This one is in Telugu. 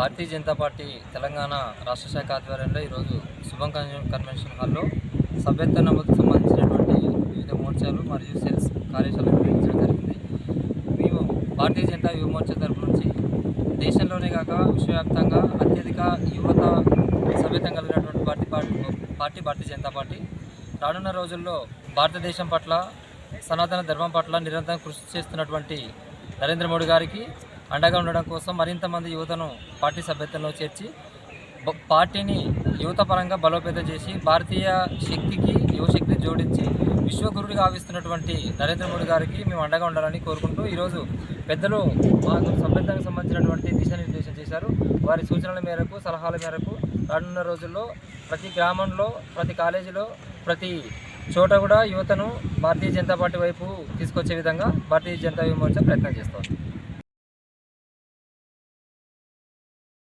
భారతీయ జనతా పార్టీ తెలంగాణ రాష్ట్ర శాఖ ఆధ్వర్యంలో ఈరోజు శుభం కన్వెన్షన్ హాల్లో సభ్యత్వ నమోదుకు సంబంధించినటువంటి వివిధ మోర్చాలు మరియు సెల్స్ కార్యశాల నిర్వహించడం జరిగింది. మేము భారతీయ జనతా యువ మోర్చా తరపు నుంచి దేశంలోనే కాక విశ్వవ్యాప్తంగా అత్యధిక యువత సభ్యత్వం కలిగినటువంటి party party party Bharatiya Janata party రానున్న రోజుల్లో భారతదేశం పట్ల సనాతన ధర్మం పట్ల నిరంతరం కృషి చేస్తున్నటువంటి నరేంద్ర మోడీ గారికి అండగా ఉండడం కోసం మరింత మంది యువతను పార్టీ సభ్యత్వంలో చేర్చి పార్టీని యువత పరంగా బలోపేతం చేసి భారతీయ శక్తికి యువశక్తిని జోడించి విశ్వగురుడిగా ఆవిస్తున్నటువంటి నరేంద్ర మోడీ గారికి మేము అండగా ఉండాలని కోరుకుంటూ ఈరోజు పెద్దలు మాకు సభ్యత్వానికి సంబంధించినటువంటి దిశానిర్దేశం చేశారు. వారి సూచనల మేరకు సలహాల మేరకు రానున్న రోజుల్లో ప్రతి గ్రామంలో ప్రతి కాలేజీలో ప్రతి చోట కూడా యువతను భారతీయ జనతా పార్టీ వైపు తీసుకొచ్చే విధంగా భారతీయ జనతా విమోచన ప్రయత్నం చేస్తోంది.